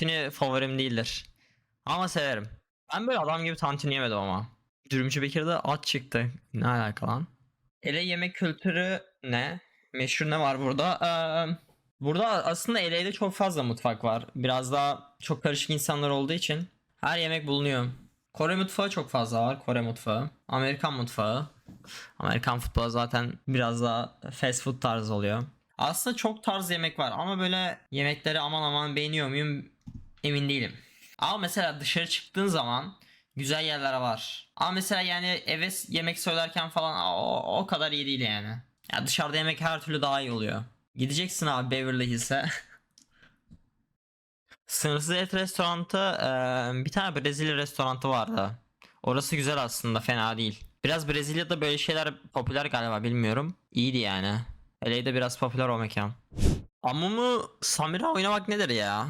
tantuni favorim değildir. Ama severim. Ben böyle adam gibi tantuni yemedim ama. Dürümcü Bekir'de at çıktı. Ne alaka lan? Ele yemek kültürü ne? Meşhur ne var burada? Ee, burada aslında LA'de çok fazla mutfak var. Biraz daha çok karışık insanlar olduğu için her yemek bulunuyor. Kore mutfağı çok fazla var. Kore mutfağı. Amerikan mutfağı. Amerikan futbolu zaten biraz daha fast food tarzı oluyor. Aslında çok tarz yemek var ama böyle yemekleri aman aman beğeniyor muyum emin değilim. Ama mesela dışarı çıktığın zaman güzel yerler var. Ama mesela yani eve yemek söylerken falan o, o kadar iyi değil yani. Ya dışarıda yemek her türlü daha iyi oluyor. Gideceksin abi Beverly Hills'e. Sınırsız et restoranı eee, bir tane Brezilya restoranı vardı. Orası güzel aslında fena değil. Biraz Brezilya'da böyle şeyler popüler galiba bilmiyorum. İyiydi yani. LA'de biraz popüler o mekan. Amumu Samira oynamak nedir ya?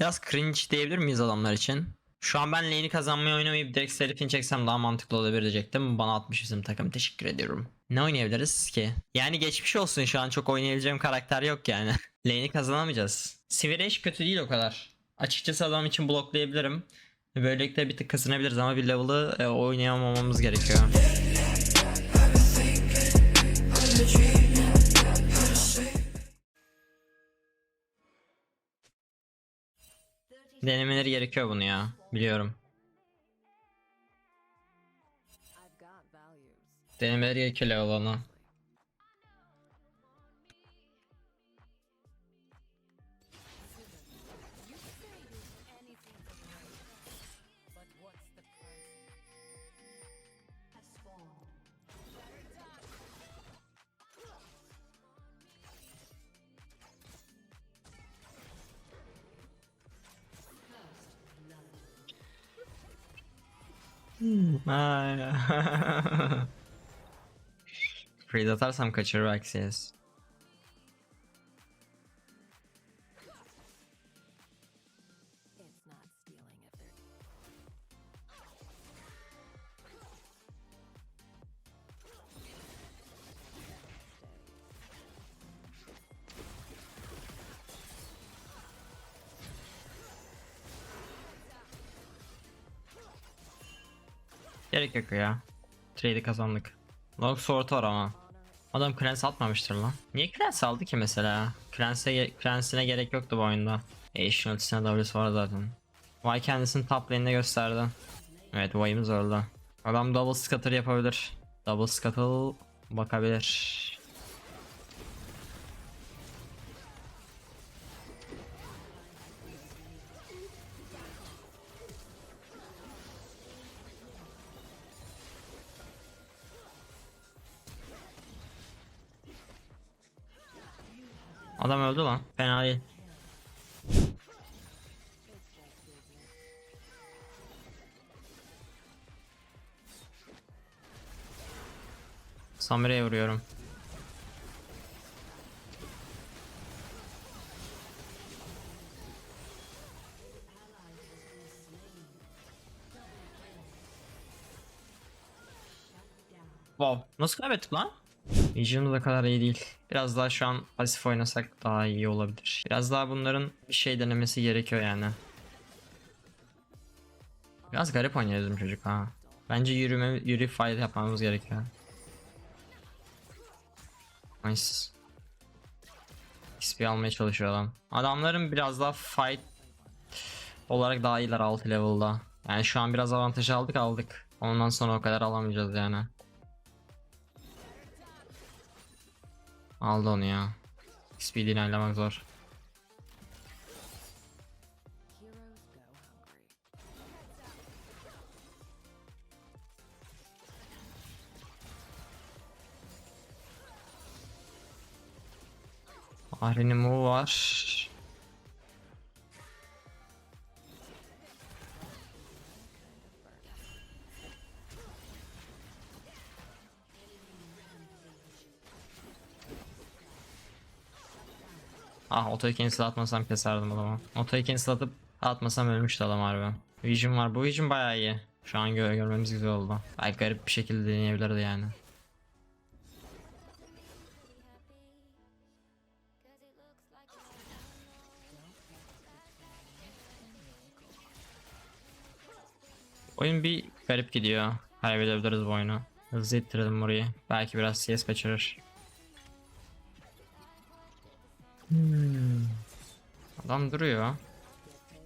Biraz cringe diyebilir miyiz adamlar için? Şu an ben lane'i kazanmayı oynamayıp direkt Seraphine çeksem daha mantıklı olabilir diyecektim. Bana atmış bizim takım. Teşekkür ediyorum. Ne oynayabiliriz ki? Yani geçmiş olsun şu an çok oynayabileceğim karakter yok yani. lane'i kazanamayacağız. Sivir kötü değil o kadar. Açıkçası adam için bloklayabilirim. Böylelikle bir tık kazanabiliriz ama bir level'ı e, oynayamamamız gerekiyor. Denemeleri gerekiyor bunu ya. Biliyorum. Denemeleri gerekiyor level. Ay. Freeze atarsam kaçırır Axies. Gerek yok ya. Trade'i kazandık. Log sort var ama. Adam Clans atmamıştır lan. Niye Clans aldı ki mesela? Clans'e Clans'ine gerek yoktu bu oyunda. Asian ultisine W'si var zaten. Vay kendisini top lane'de gösterdi. Evet Vay'ımız öldü. Adam double scatter yapabilir. Double scuttle bakabilir. Adam öldü lan. Fena değil. Samira'ya vuruyorum. Wow. Nasıl kaybettik lan? Vision'da da kadar iyi değil. Biraz daha şu an pasif oynasak daha iyi olabilir. Biraz daha bunların bir şey denemesi gerekiyor yani. Biraz garip oynuyor çocuk ha. Bence yürüme, yürü fight yapmamız gerekiyor. Nice. XP almaya çalışıyor adam. Adamların biraz daha fight olarak daha iyiler 6 level'da. Yani şu an biraz avantaj aldık aldık. Ondan sonra o kadar alamayacağız yani. Aldı onu ya. XP'den ilerlemek zor. Ahri'nin move var. otoyu cancel atmasam keserdim adamı. Otoyu cancel atıp atmasam ölmüştü adam harbi. Vision var. Bu vision bayağı iyi. Şu an gö görmemiz güzel oldu. Belki garip bir şekilde deneyebilirdi yani. Oyun bir garip gidiyor. Kaybedebiliriz bu oyunu. Hızlı ittirdim burayı. Belki biraz CS kaçırır. Adam duruyor.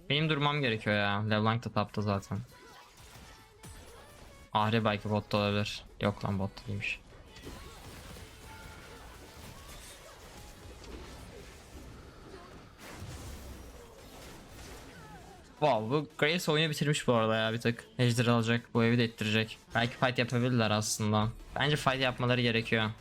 Benim durmam gerekiyor ya. LeBlanc da tapta zaten. Ahri belki botta olabilir. Yok lan bot değilmiş. Wow bu Graves oyunu bitirmiş bu arada ya bir tık. Ejder alacak bu evi de ittirecek. Belki fight yapabilirler aslında. Bence fight yapmaları gerekiyor.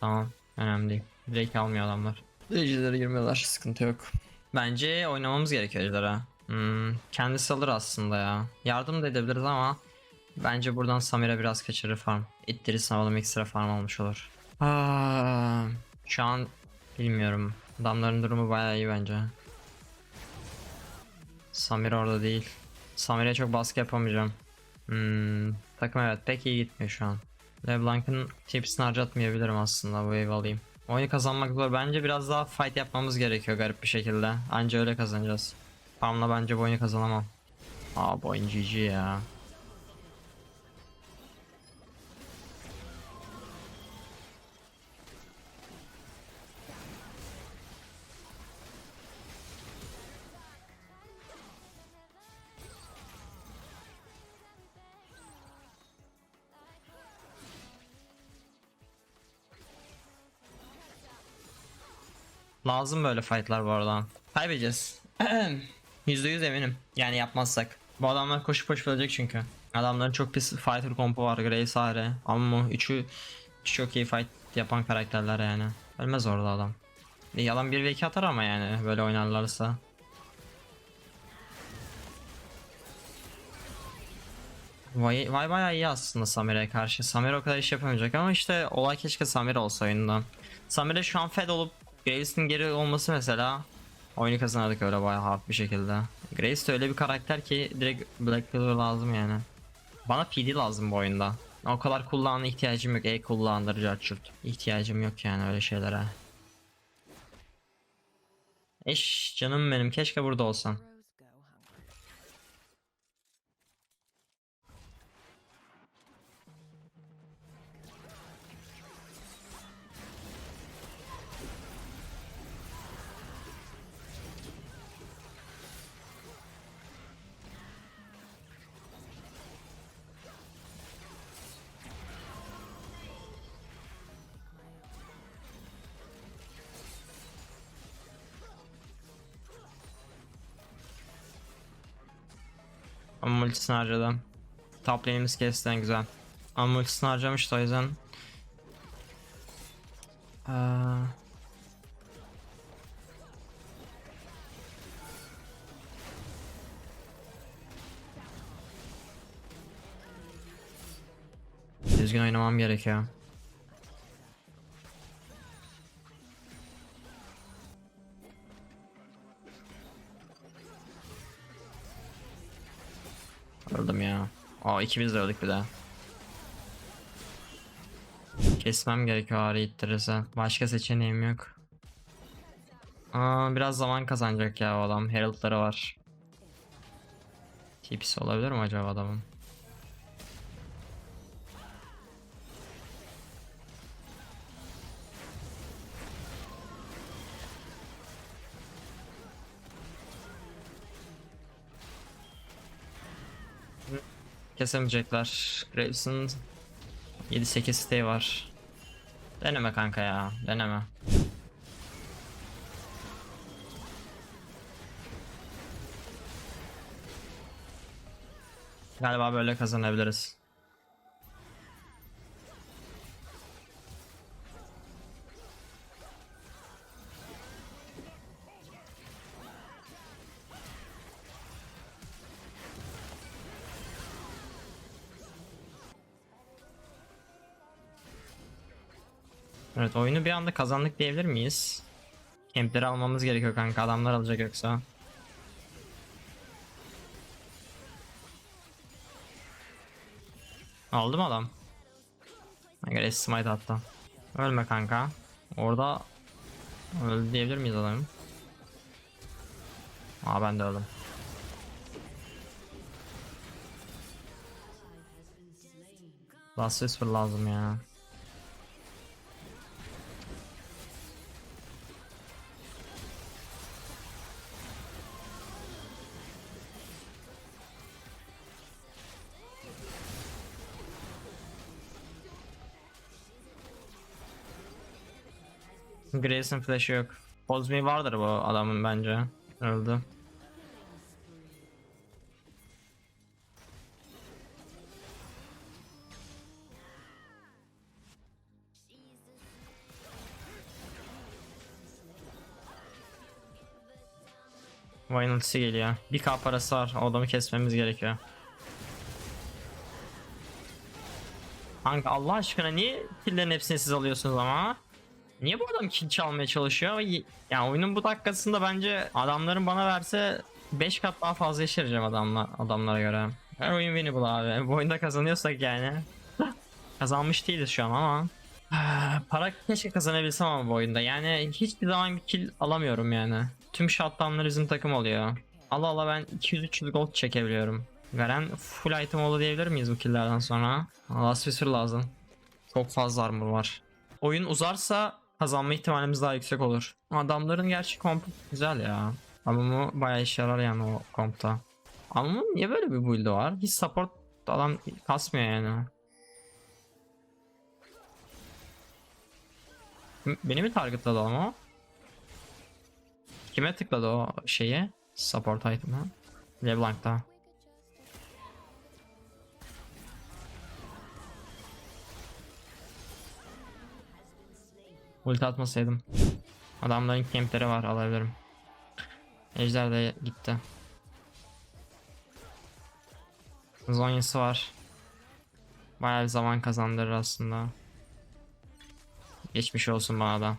Tamam önemli değil. Direkt almıyor adamlar. Ejder'e girmiyorlar sıkıntı yok. Bence oynamamız gerekiyor Ejder'e. Hmm, kendisi alır aslında ya. Yardım da edebiliriz ama bence buradan Samir'e biraz kaçırır farm. İttirirsin alalım ekstra farm almış olur. Aa, şu an bilmiyorum. Adamların durumu bayağı iyi bence. Samir orada değil. Samir'e çok baskı yapamayacağım. Hmm, takım evet pek iyi gitmiyor şu an. LeBlanc'ın tipsini harcatmayabilirim aslında bu evi alayım. Oyunu kazanmak zor. Bence biraz daha fight yapmamız gerekiyor garip bir şekilde. Anca öyle kazanacağız. Farmla bence bu oyunu kazanamam. Aa bu oyun GG ya. Lazım böyle fightlar bu arada. Kaybedeceğiz. %100 eminim. Yani yapmazsak. Bu adamlar koşup koşup ölecek çünkü. Adamların çok pis fighter kompu var. Grace Are. Amma üçü, çok iyi fight yapan karakterler yani. Ölmez orada adam. Bir yalan 1 ve 2 atar ama yani böyle oynarlarsa. Vay, vay bayağı iyi aslında Samir'e karşı. Samir o kadar iş yapamayacak ama işte olay keşke Samir olsa oyunda. Samir'e şu an fed olup Graves'in geri olması mesela oyunu kazanırdık öyle bayağı hard bir şekilde. Graves de öyle bir karakter ki direkt Black Pillar lazım yani. Bana PD lazım bu oyunda. O kadar kullanma ihtiyacım yok. E kullandırıcı açırt. İhtiyacım yok yani öyle şeylere. Eş canım benim keşke burada olsan. Ama multisini harcadım. Top lane'imiz kesti en güzel. Ama multisini harcamıştı o yüzden. Ee, Düzgün oynamam gerekiyor. Aa ikimiz de öldük bir daha. Kesmem gerekiyor ağrı ittirirse. Başka seçeneğim yok. Aa biraz zaman kazanacak ya o adam. Herald'ları var. Tips olabilir mi acaba adamın? Kesemeyecekler. Graves'ın 7-8 stay var. Deneme kanka ya. Deneme. Galiba böyle kazanabiliriz. Evet oyunu bir anda kazandık diyebilir miyiz? Kempleri almamız gerekiyor kanka adamlar alacak yoksa. Aldı mı adam? Göre smite hatta. Ölme kanka. Orada öldü diyebilir miyiz adamın? Aa ben de öldüm. Last Whisper lazım ya. Grace'in flash'ı yok. Cosme vardır bu adamın bence. Öldü. Vayne geliyor. Bir k parası var. O adamı kesmemiz gerekiyor. Kanka Allah aşkına niye killerin hepsini siz alıyorsunuz ama? Niye bu adam kill çalmaya çalışıyor? Yani oyunun bu dakikasında bence adamların bana verse 5 kat daha fazla yaşayacağım adamlar, adamlara göre. Her oyun winnable abi. Bu oyunda kazanıyorsak yani. Kazanmış değiliz şu an ama. Para keşke kazanabilsem ama bu oyunda. Yani hiçbir zaman bir kill alamıyorum yani. Tüm shutdownlar bizim takım oluyor. Allah Allah ben 200-300 gold çekebiliyorum. Veren full item oldu diyebilir miyiz bu killlerden sonra? Last lazım. Çok fazla armor var. Oyun uzarsa kazanma ihtimalimiz daha yüksek olur. Adamların gerçi komp güzel ya. Bu bayağı işe yarar yani o kompta. Ama niye böyle bir build var? Hiç support adam kasmıyor yani. Beni mi targetladı ama? Kime tıkladı o şeyi? Support item'ı. LeBlanc'ta. Ulti atmasaydım. Adamların campleri var alabilirim. Ejder de gitti. Zonyası var. Bayağı bir zaman kazandırır aslında. Geçmiş olsun bana da.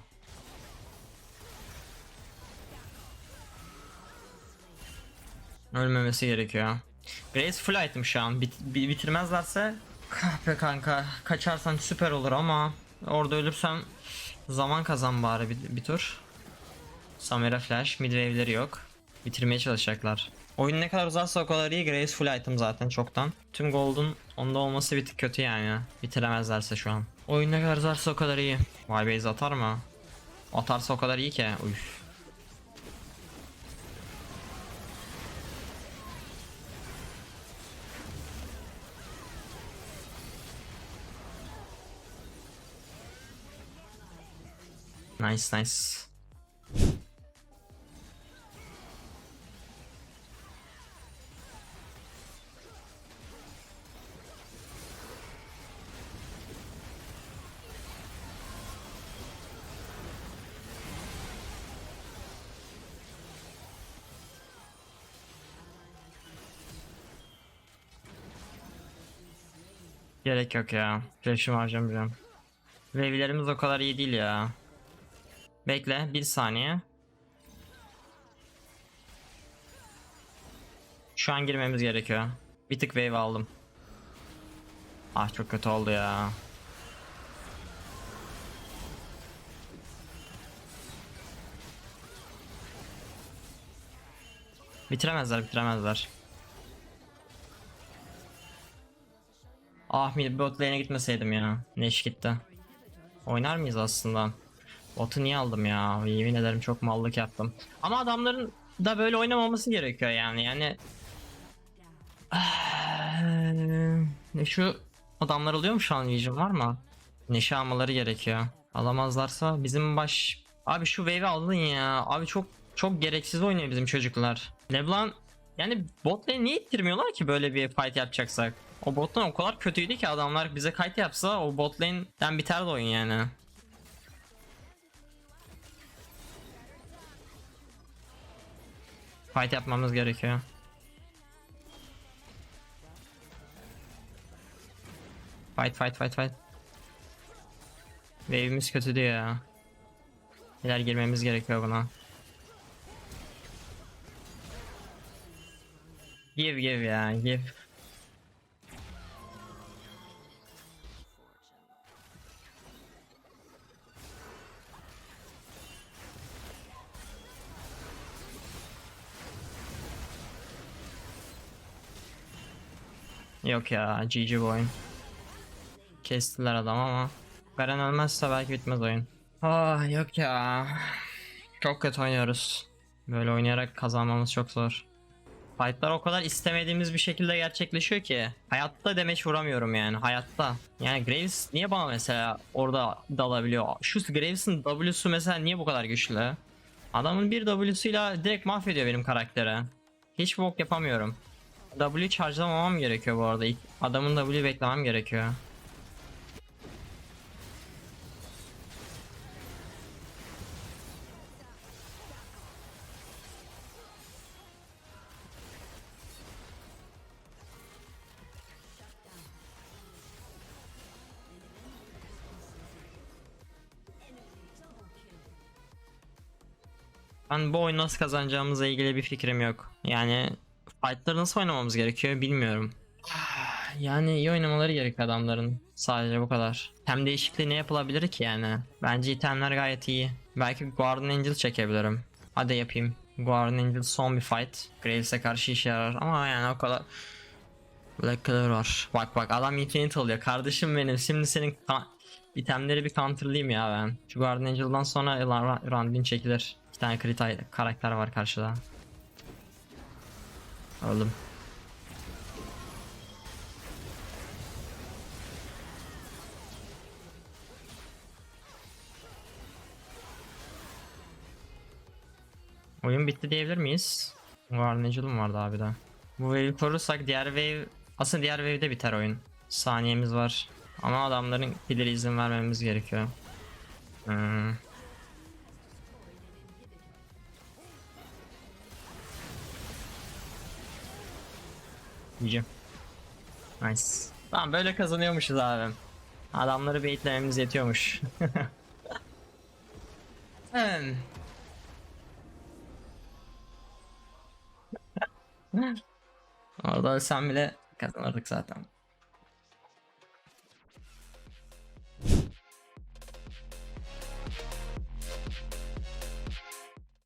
Ölmemesi gerekiyor. Grace full şu an. Bit- bi- bitirmezlerse kahpe kanka. Kaçarsan süper olur ama orada ölürsem zaman kazan bari bir, bir tur. Samira flash, mid wave'leri yok. Bitirmeye çalışacaklar. Oyun ne kadar uzarsa o kadar iyi. Grace full item zaten çoktan. Tüm gold'un onda olması bir tık kötü yani. Bitiremezlerse şu an. Oyun ne kadar uzarsa o kadar iyi. Vay base atar mı? Atarsa o kadar iyi ki. Üf. Nice nice. Gerek yok ya. Flash'ımı harcamayacağım. Wave'lerimiz o kadar iyi değil ya. Bekle bir saniye. Şu an girmemiz gerekiyor. Bir tık wave aldım. Ah çok kötü oldu ya. Bitiremezler bitiremezler. Ah mid bot lane'e gitmeseydim ya. Neş gitti. Oynar mıyız aslında? Botu niye aldım ya? Yemin ederim çok mallık yaptım. Ama adamların da böyle oynamaması gerekiyor yani. Yani Eee, şu adamlar alıyor mu şu an Vision var mı? Neşe almaları gerekiyor. Alamazlarsa bizim baş... Abi şu wave'i aldın ya. Abi çok çok gereksiz oynuyor bizim çocuklar. Leblanc yani bot lane niye ittirmiyorlar ki böyle bir fight yapacaksak? O bot lane o kadar kötüydü ki adamlar bize kite yapsa o bot lane'den biterdi oyun yani. Fight yapmamız gerekiyor. Fight fight fight fight. Wave'imiz kötü diyor ya. İler girmemiz gerekiyor buna. Give give ya give. Yok ya GG bu oyun. Kestiler adam ama. Garen ölmezse belki bitmez oyun. Ah yok ya. Çok kötü oynuyoruz. Böyle oynayarak kazanmamız çok zor. Fightlar o kadar istemediğimiz bir şekilde gerçekleşiyor ki. Hayatta demeç vuramıyorum yani hayatta. Yani Graves niye bana mesela orada dalabiliyor? Şu Graves'in W'su mesela niye bu kadar güçlü? Adamın bir W'suyla direkt mahvediyor benim karakteri. Hiç bok yapamıyorum. W charge'lamamam gerekiyor bu arada. Adamın W beklemem gerekiyor. Ben bu oyunu nasıl kazanacağımızla ilgili bir fikrim yok. Yani fightları nasıl oynamamız gerekiyor bilmiyorum. Yani iyi oynamaları gerek adamların. Sadece bu kadar. Hem değişikliği ne yapılabilir ki yani? Bence itemler gayet iyi. Belki Guardian Angel çekebilirim. Hadi yapayım. Guardian Angel son bir fight. Graves'e karşı işe yarar ama yani o kadar... Black Clover var. Bak bak adam Infinite alıyor. Kardeşim benim şimdi senin itemleri bir counterlayayım ya ben. Şu Guardian Angel'dan sonra Ra- Randin çekilir. İki tane crit karakter var karşıda. Öldüm. Oyun bitti diyebilir miyiz? Guardian Angel'ım vardı abi de. Bu wave'i korursak diğer wave... Aslında diğer wave'de biter oyun. Saniyemiz var. Ama adamların ileri izin vermemiz gerekiyor. Hmm. Yiyeceğim. Nice. Tamam böyle kazanıyormuşuz abi. Adamları baitlememiz yetiyormuş. Hmm. Orada ölsem bile kazanırdık zaten.